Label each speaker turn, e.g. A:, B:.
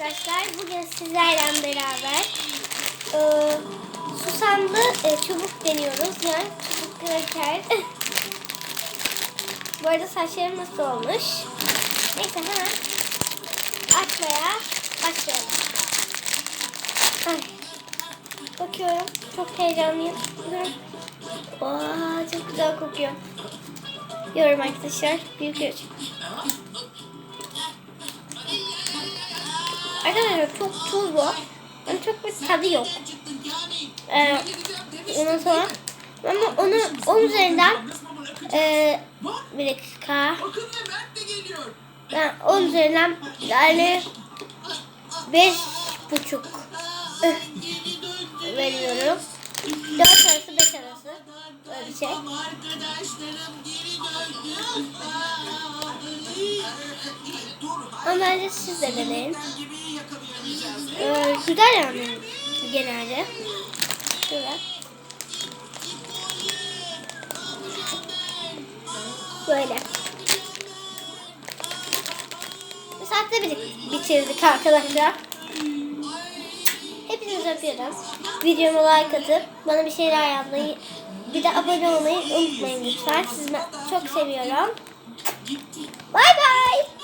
A: arkadaşlar. Bugün sizlerle beraber e, susamlı e, çubuk deniyoruz. Yani çubuk kraker. Bu arada saçlarım nasıl olmuş? Neyse hemen açmaya başlayalım. Ay. Bakıyorum. Çok heyecanlıyım. Aa, çok güzel kokuyor. Yorum arkadaşlar. Büyük üç. Arkadaşlar çok tuzlu. Yani çok bir tadı yok. Ee, ondan sonra ama onu onun üzerinden e, bir dakika. Ben onun üzerinden yani beş buçuk veriyorum. Dört arası beş arası. Böyle bir şey.
B: Ama
A: bence siz de deneyin. Güzel yani genelde. Şöyle. Böyle. Bir saatte bitirdik arkadaşlar. Hepinizi öpüyorum. Videoma like atıp bana bir şeyler yapmayı bir de abone olmayı unutmayın lütfen. Sizi çok seviyorum. Bay bay.